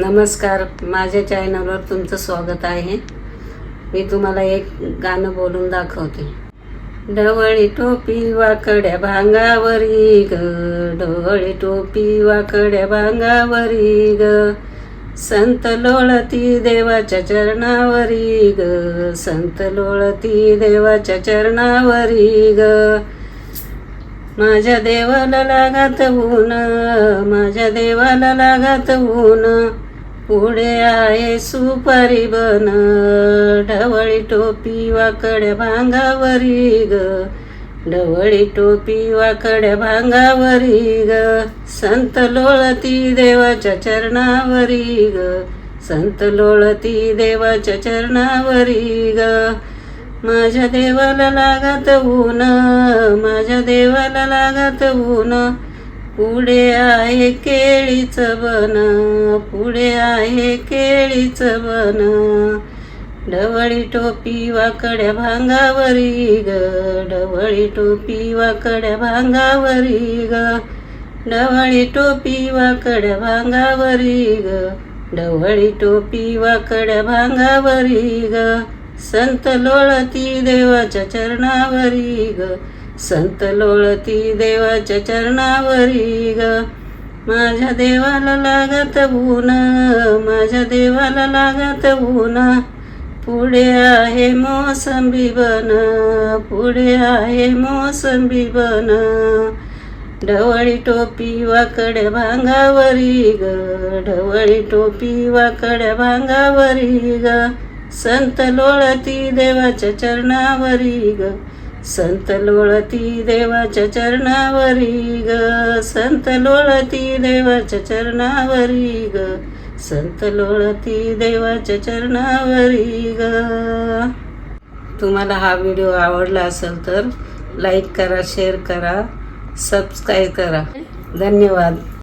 नमस्कार माझ्या चॅनलवर तुमचं स्वागत आहे. मी तुम्हाला एक गाणं बोलून दाखवते. ढवळी टोपी वाकड्या भांगावरी ग ढवळी टोपी वाकड्या भांगावरी ग संत लोळती देवाच्या चरणावरी ग संत लोळती देवाच्या चरणावरी ग. माझ्या देवाला लागत ऊन माझ्या देवाला लागत ऊन पुढे आहे सुपारी बन ढवळी टोपी वाकड्या भांगावरी ग. ढवळी टोपी वाकड्या भांगावरी ग. संत लोळती देवाच्या चरणावरी ग. संत लोळती देवाच्या चरणावरी ग. माझ्या देवाला लागत ऊन. माझ्या देवाला लागत ऊन. पुढे आहे केळीच बन पुढे आहे केळीच बन ढवळी टोपी वाकड्या भांगावरी ग ढवळी टोपी वाकड्या भांगावरी ग. ढवळी टोपी वाकड्या भांगावरी ग ढवळी टोपी वाकड्या भांगावरी ग. संत लोळती देवाच्या चरणावरी ग संत लोळती देवाच्या चरणावरी ग. माझ्या देवाला लागत ऊन माझ्या देवाला लागत ऊन. पुढे आहे मोसंबी बन पुढे आहे मोसंबी बन. ढवळी टोपी वाकड्या भांगावरी ग ढवळी टोपी वाकड्या भांगावरी ग. संत लोळती देवाच्या चरणावरी ग. संत लोळती देवाच्या चरणावरी ग. संत लोळती देवाच्या चरणावरी ग. संत लोळती देवाच्या चरणावरी ग. तुम्हाला हा व्हिडिओ आवडला असेल तर लाईक करा शेअर करा सबस्क्राईब करा. धन्यवाद.